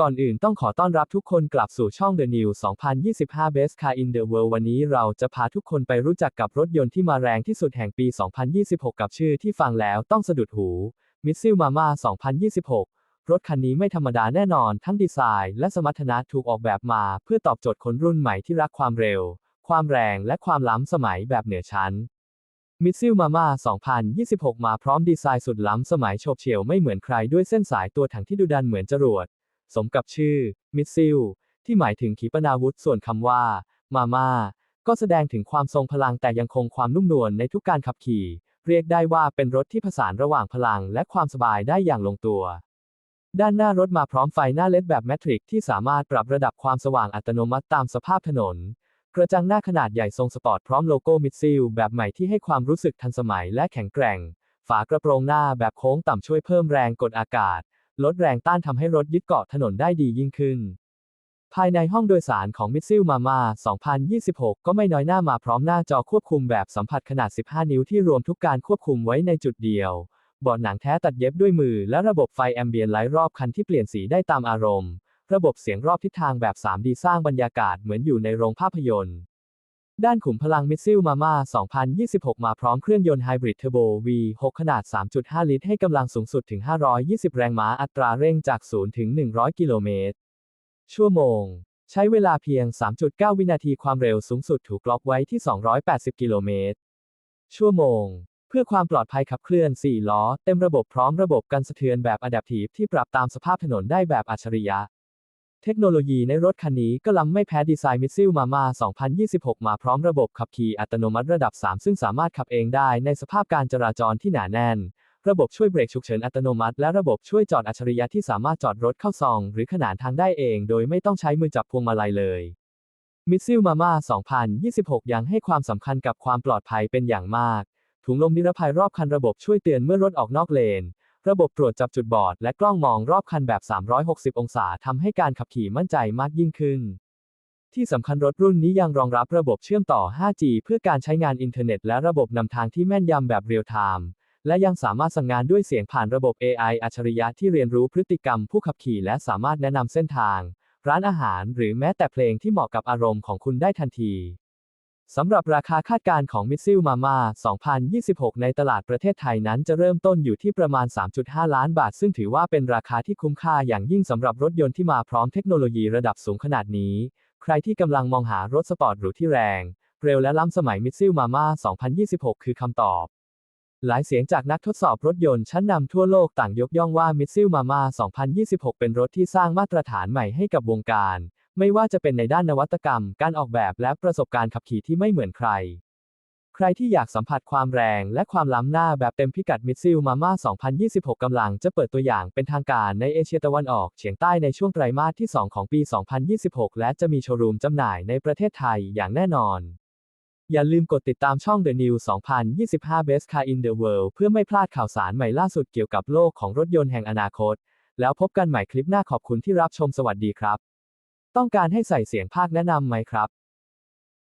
ก่อนอื่นต้องขอต้อนรับทุกคนกลับสู่ช่อง The New 2025 Best Car in the World วันนี้เราจะพาทุกคนไปรู้จักกับรถยนต์ที่มาแรงที่สุดแห่งปี 2026 กับชื่อที่ฟังแล้วต้องสะดุดหู m i t s u Mama 2026 รถคันนี้ไม่ธรรมดาแน่นอน ทั้งดีไซน์และสมรรถนะถูกออกแบบมา เพื่อตอบโจทย์คนรุ่นใหม่ที่รักความเร็ว ความแรงและความล้ำสมัยแบบเหนือชั้นมิตซิลมาม่า2026 มาพร้อมดีไซน์สุดล้ำสมัยโฉบเฉี่ยวไม่เหมือนใครด้วยเส้นสายตัวถังที่ดุดันเหมือนจรวด สมกับชื่อ มิตซิล ที่หมายถึงขีปนาวุธส่วนคำว่า มาม่า ก็แสดงถึงความทรงพลังแต่ยังคงความนุ่มนวลในทุกการขับขี่ เรียกได้ว่าเป็นรถที่ผสานระหว่างพลังและความสบายได้อย่างลงตัว ด้านหน้ารถมาพร้อมไฟหน้าเลดแบบแมทริกที่สามารถปรับระดับความสว่างอัตโนมัติตามสภาพถนน กระจังหน้าขนาดใหญ่ทรงสปอร์ตพร้อมโลโก้มิดซิลแบบใหม่ที่ให้ความรู้สึกทันสมัยและแข็งแกร่ง ฝากระโปรงหน้าแบบโค้งต่ำช่วยเพิ่มแรงกดอากาศ ลดแรงต้านทำให้รถยึดเกาะถนนได้ดียิ่งขึ้น ภายในห้องโดยสารของมิซิลมามา2026 ก็ไม่น้อยหน้ามาพร้อมหน้าจอควบคุมแบบสัมผัสขนาด 15 นิ้วที่รวมทุกการควบคุมไว้ในจุดเดียวเบาะหนังแท้ตัดเย็บด้วยมือ และระบบไฟแอมเบียนไลท์รอบคันที่เปลี่ยนสีได้ตามอารมณ์ ระบบเสียงรอบทิศทางแบบ 3D สร้างบรรยากาศเหมือนอยู่ในโรงภาพยนตร์ ด้านขุมพลังมิสซิลมาม่า 2026 มาพร้อมเครื่องยนต์ไฮบริดเทอร์โบ V6 ขนาด 3.5 ลิตร ให้กำลังสูงสุดถึง 520 แรงม้า อัตราเร่งจาก 0 ถึง 100 กิโลเมตร ชั่วโมง ใช้เวลาเพียง 3.9 วินาทีความเร็วสูงสุดถูกล็อกไว้ที่ 280 กิโลเมตร ชั่วโมง เพื่อความปลอดภัยขับเคลื่อน 4 ล้อ เต็มระบบพร้อมระบบกันสะเทือนแบบ Adaptive ที่ปรับตามสภาพถนนได้แบบอัจฉริยะ เทคโนโลยีในรถคันนี้ก็ล้ำไม่แพ้ดีไซน์มิสซิลมาม่า2026 มาพร้อมระบบขับขี่อัตโนมัติระดับ 3 ซึ่งสามารถขับเองได้ในสภาพการจราจรที่หนาแน่น ระบบช่วยเบรกฉุกเฉินอัตโนมัติ และระบบช่วยจอดอัจฉริยะที่สามารถจอดรถเข้าซอง หรือขนานทางได้เอง โดยไม่ต้องใช้มือจับพวงมาลัยเลย มิสซิลมาม่า2026 ยังให้ความสำคัญกับความปลอดภัยเป็นอย่างมาก ถุงลมนิรภัยรอบคันระบบช่วยเตือนเมื่อรถออกนอกเลน ระบบตรวจจับจุดบอด และกล้องมองรอบคันแบบ 360 องศาทำให้การขับขี่มั่นใจมากยิ่งขึ้น ที่สำคัญรถรุ่นนี้ยังรองรับระบบเชื่อมต่อ 5G เพื่อการใช้งานอินเทอร์เน็ต และระบบนำทางที่แม่นยำแบบเรียลไทม์ และยังสามารถสั่งงานด้วยเสียงผ่านระบบ AI อัจฉริยะที่เรียนรู้พฤติกรรมผู้ขับขี่และสามารถแนะนำเส้นทาง ร้านอาหาร หรือแม้แต่เพลงที่เหมาะกับอารมณ์ของคุณได้ทันที สำหรับราคาคาดการณ์ของมิซิลมาม่า 2026 ในตลาดประเทศไทยนั้นจะเริ่มต้นอยู่ที่ประมาณ 3.5 ล้านบาท ซึ่งถือว่าเป็นราคาที่คุ้มค่าอย่างยิ่งสำหรับรถยนต์ที่มาพร้อมเทคโนโลยีระดับสูงขนาดนี้ ใครที่กำลังมองหารถสปอร์ตหรูที่แรง เร็วและล้ำสมัยมิซิลมาม่า 2026 คือคำตอบ หลายเสียงจากนักทดสอบรถยนต์ชั้นนำทั่วโลกต่างยกย่องว่ามิ t ซิลมาม่า 2026 เป็นรถที่สร้างมาตรฐานใหม่ให้กับวงการ ไม่ว่าจะเป็นในด้านนวัตกรรม การออกแบบและประสบการณ์ขับขี่ที่ไม่เหมือนใคร ใครที่อยากสัมผัสความแรงและความล้ำหน้าแบบเต็มพิกัดมิซิลมาม่า 2026 กำลังจะเปิดตัวอย่างเป็นทางการในเอเชียตะวันออกเฉียงใต้ในช่วงไตรมาสที่ 2 ของปี 2026 และจะมีโชว์รูมจำหน่ายในประเทศไทยอย่างแน่นอน อย่าลืมกดติดตามช่อง The New 2025 Best Car in the World เพื่อไม่พลาดข่าวสารใหม่ล่าสุดเกี่ยวกับโลกของรถยนต์แห่งอนาคต แล้วพบกันใหม่คลิปหน้าขอบคุณที่รับชมสวัสดีครับ ต้องการให้ใส่เสียงภาคแนะนำไหมครับ